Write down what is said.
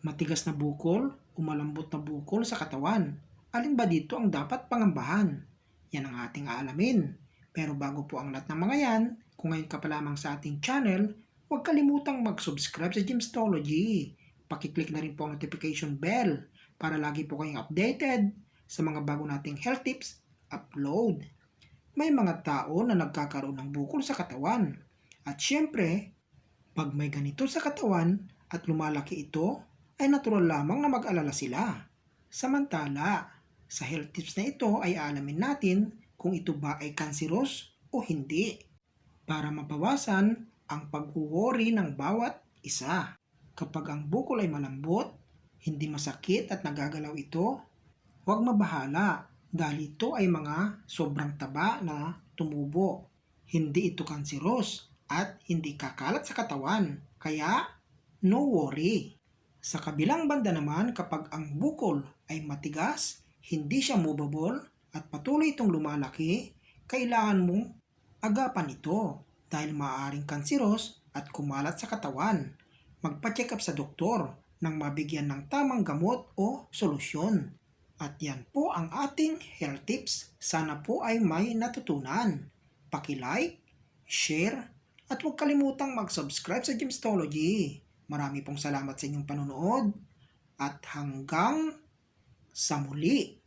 Matigas na bukol o malambot na bukol sa katawan. Alin ba dito ang dapat pangambahan? Yan ang ating aalamin. Pero bago po ang lahat ng mga yan, kung ngayon ka pa lamang sa ating channel, huwag kalimutang mag-subscribe sa Gymstology. Pakiclick na rin po ang notification bell para lagi po kayong updated sa mga bago nating health tips upload. May mga tao na nagkakaroon ng bukol sa katawan. At syempre, pag may ganito sa katawan at lumalaki ito, ay natural lamang na mag-alala sila. Samantala, sa health tips na ito ay alamin natin kung ito ba ay kanseros o hindi para mabawasan ang pag-worry ng bawat isa. Kapag ang bukol ay malambot, hindi masakit at nagagalaw ito, huwag mabahala dahil ito ay mga sobrang taba na tumubo. Hindi ito kanseros at hindi kakalat sa katawan, kaya no worry. Sa kabilang banda naman kapag ang bukol ay matigas, hindi siya movable at patuloy itong lumalaki, kailangan mong agapan ito dahil maaaring kanseros at kumalat sa katawan. Magpa-check up sa doktor nang mabigyan ng tamang gamot o solusyon. At yan po ang ating health tips. Sana po ay may natutunan. Paki-like, share, at huwag kalimutang mag-subscribe sa Gymstology. Marami pong salamat sa inyong panonood at hanggang sa muli.